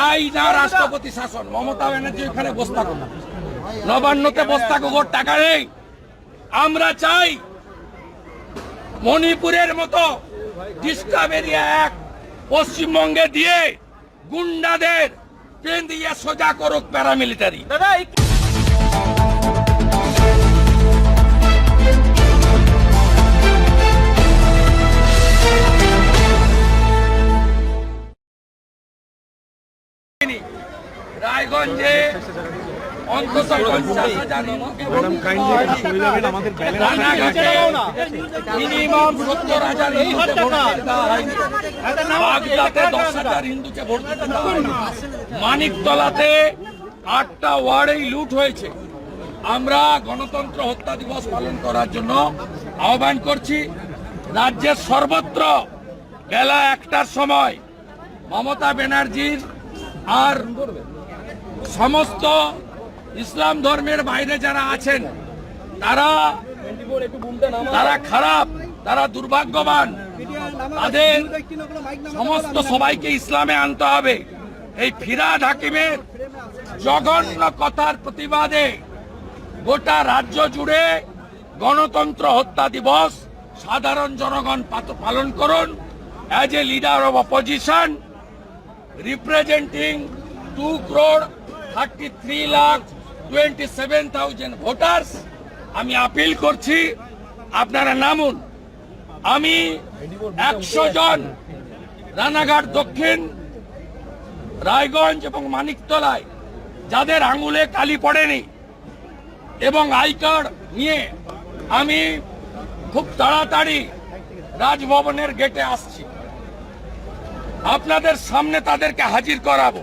চাই না রাষ্ট্রপতি শাসন। মমতা ব্যানার্জি ওখানে বস্তা না নবান্নতে বস্তা থাকুক, ওর টাকা নেই। আমরা চাই মণিপুরের মতো ডিস্টাবেরিয়া এক পশ্চিমবঙ্গে দিয়ে গুন্ডাদের ট্রেন দিয়ে সোজা করুক প্যারামিলিটারি রায়গঞ্জে অন্তত পঞ্চাশ হাজার মিনিমাম সত্তর হাজার হিন্দুকে ভোট দিতে দেওয়া হয়নি বাগদাতে দশ হাজার হিন্দুকে ভোট দিতে দেওয়া হয়নি মানিকতলাতে আটটা ওয়ার্ডেই লুট হয়েছে। আমরা গণতন্ত্র হত্যা দিবস পালন করার জন্য আহ্বান করছি রাজ্যের সর্বত্র বেলা একটার সময় মমতা ব্যানার্জির আর সমস্ত ইসলাম ধর্মের বাইরে যারা আছেন, তারা তারা খারাপ, তারা দুর্ভাগ্যবান। তাদের সমস্ত সবাইকে ইসলামে আনতে হবে। এই ফিরাদ হাকিমের জঘন্য কথার প্রতিবাদে গোটা রাজ্য জুড়ে গণতন্ত্র হত্যা দিবস সাধারণ জনগণ পালন করুন। As a leader of opposition representing two crore thirty three lakh twenty seven thousand voters আমি আপিল করছি, আপনারা নামুন। আমি একশো জন রানাঘাট দক্ষিণ, রায়গঞ্জ এবং মানিকতলায়, যাদের আঙুলে কালি পড়েনি এবং আই কার্ড নিয়ে আমি খুব তাড়াতাড়ি রাজভবনের গেটে আসছি। আপনাদের সামনে তাদেরকে হাজির করাবো।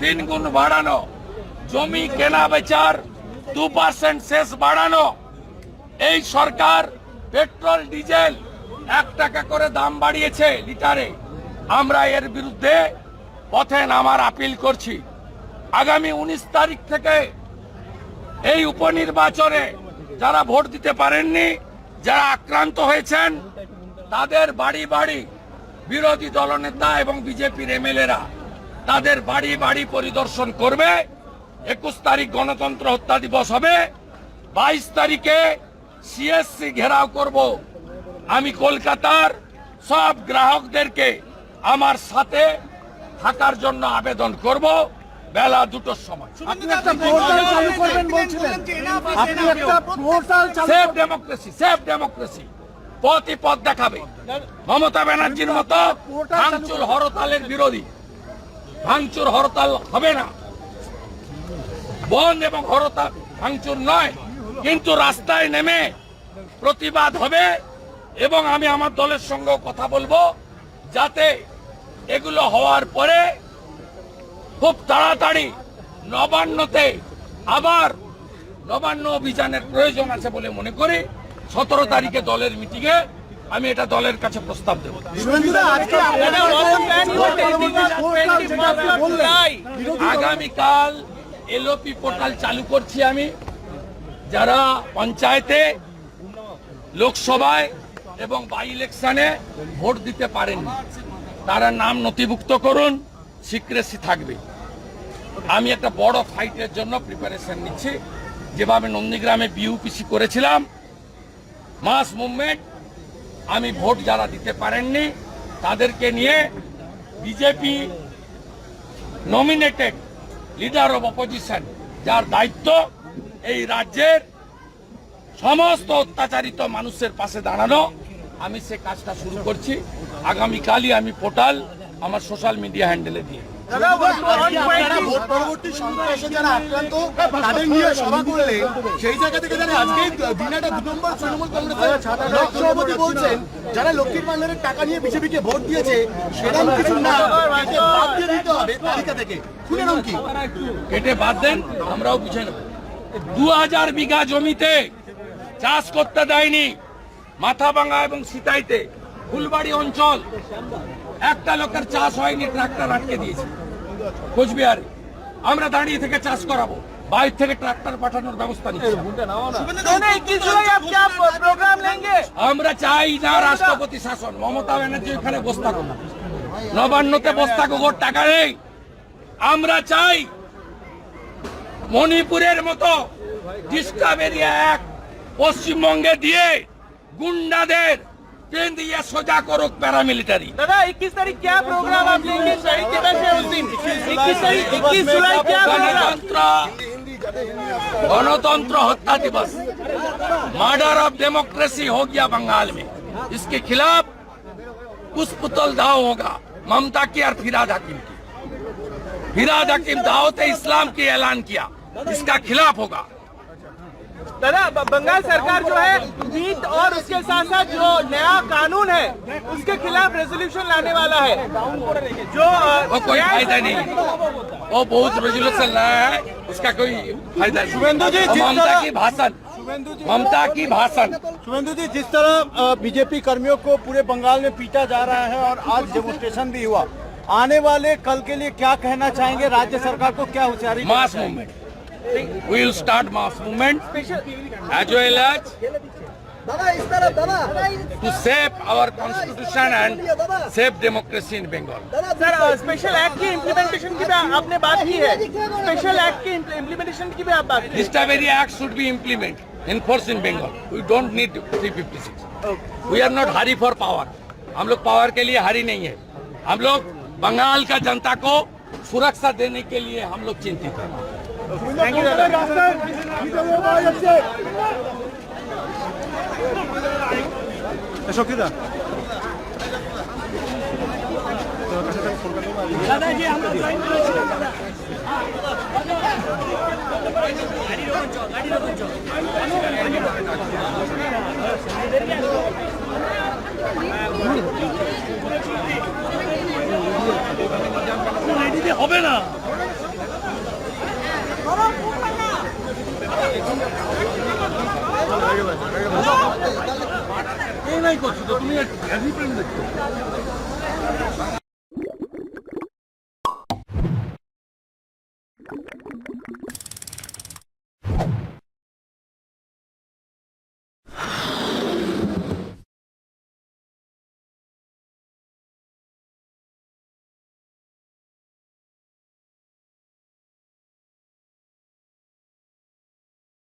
তিন গুণ বাড়ানো। জমি কেনা বেচার দু পার্সেন্ট শেষ বাড়ানো। এই সরকার পেট্রোল, ডিজেল এক টাকা করে দাম বাড়িয়েছে লিটারে। আমরা এর বিরুদ্ধে পথে নামার আপিল করছি। আগামী উনিশ তারিখ থেকে এই উপনির্বাচনে যারা ভোট দিতে পারেননি, যারা আক্রান্ত হয়েছেন, তাদের বাড়ি বাড়ি বিরোধী দলনেতা এবং বিজেপির এমএলএরা। তাদের বাড়ি বাড়ি পরিদর্শন করবে। একুশ তারিখ গণতন্ত্র হত্যা দিবস হবে। বাইশ তারিখে সিএসসি ঘেরাও করব। আমি কলকাতার সব গ্রাহকদেরকে আমার সাথে থাকার জন্য আবেদন করব। বেলা দুটোর সময়। আপনি একটা পোর্টাল চালু করবেন বলছিলেন। আপনি একটা পোর্টাল চালু সেফ ডেমোক্রেসি সেফ ডেমোক্রেসি পথই পথ দেখাবে। মমতা ব্যানার্জির মতো ভাঙচুর হরতালের বিরোধী। ভাঙচুর হরতাল হবে না। বন্ধ এবং হরতাল ভাঙচুর নয়, কিন্তু রাস্তায় নেমে প্রতিবাদ হবে এবং আমি আমার দলের সঙ্গে কথা বলব যাতে এগুলো হওয়ার পরে খুব তাড়াতাড়ি নবান্নতে আবার নবান্ন অভিযানের প্রয়োজন আছে বলে মনে করি সতেরো তারিখে দলের মিটিংয়ে আমি এটা দলের কাছে প্রস্তাব দেব। আগামীকাল এলওপি পোর্টাল চালু করছি আমি। যারা পঞ্চায়েতে লোকসভায় এবং বাই ইলেকশনে ভোট দিতে পারেননি তারা নাম নথিভুক্ত করুন সিক্রেসি থাকবে। আমি একটা বড় ফাইটের জন্য প্রিপারেশন নিচ্ছি। যেভাবে নন্দীগ্রামে বিউপিসি করেছিলাম মাস মুভমেন্ট আমি ভোট যারা দিতে পারেননি, তাদেরকে নিয়ে BJP nominated leader of opposition যার দায়িত্ব এই রাজ্যের সমস্ত অত্যাচারিত মানুষের পাশে দাঁড়ানো। আমি সে কাজটা শুরু করছি। আগামীকালই আমি পোর্টাল আমার সোশ্যাল মিডিয়া হ্যান্ডেলে দিয়ে। যারা লক্ষ্মীর ভান্ডারের টাকা নিয়ে বিজেপিকে ভোট দিয়েছে সেরকম কিছু না কি কেটে বাদ দেন, আমরাও বুঝে নেব। দু হাজার বিঘা জমিতে চাষ করতে দেয়নি মাথাভাঙা এবং সিতাইতে, ফুলবাড়ি অঞ্চল, একটা লোকের চাষ হয়নি, ট্রাক্টর আটকে দিয়েছে। কোচবিহারে আমরা দাঁড়িয়ে থেকে চাষ করাবো। বাইর থেকে ট্রাক্টর পাঠানোর ব্যবস্থা আমরা চাই না রাষ্ট্রপতি শাসন। মমতা ব্যানার্জি ওখানে বস্তা গোবর নবান্নতে বস্তা গোবর টাকা নেই। আমরা চাই মণিপুরের মতো ডিস্টার্ব এক পশ্চিমবঙ্গে দিয়ে গুন্ডাদের केंद्र ये सोचा को रोक पैरामिलिटरी। दादा इक्कीस तारीख क्या प्रोग्राम आप लेंगे है उस दिन। इक्कीस तारीख इक्कीस जुलाई क्या गणतंत्र गणतंत्र हत्या दिवस। मर्डर ऑफ़ डेमोक्रेसी हो गया बंगाल में। इसके खिलाफ कुछ पुतल दाव होगा ममता की और फिराद हकीम की। फिराद हकीम दावत इस्लाम की ऐलान किया। इसका खिलाफ होगा। दादा बंगाल सरकार जो है नीट और उसके साथ साथ जो नया कानून है उसके खिलाफ रेजोल्यूशन लाने वाला है। जो वो कोई फ़ायदा नहीं। वो बहुत रेजोल्यूशन लाया है उसका कोई फ़ायदा नहीं। शुभेंदु जी, ममता की भाषण ममता की भाषण। शुभेंदु जी जिस तरह बीजेपी कर्मियों को पूरे बंगाल में पीटा जा रहा है और आज डेमोस्ट्रेशन भी हुआ आने वाले कल के लिए क्या कहना चाहेंगे? राज्य सरकार को क्या होशियारी mass movement. We will start mass movement as well as to save our constitution and save democracy in Bengal. Sir special act की इम्प्लीमेंटेशन की भी आपने बात की है स्पेशल एक्ट की इम्प्लीमेंटेशन की भी आप बात की This Taveri Act should be implemented, enforced in Bengal. We don't need 356. We are not hurry for power. हम लोग पावर के लिए हरी नहीं है हम लोग बंगाल का जनता को सुरक्षा देने के लिए हम लोग चिंतित हैं শক্তিদা দাদা যে আমরা জয়েন করেছিলাম দাদা গাড়ি রকম চ গাড়ি রকম চ হবে না। এই নাই করছ তো তুমি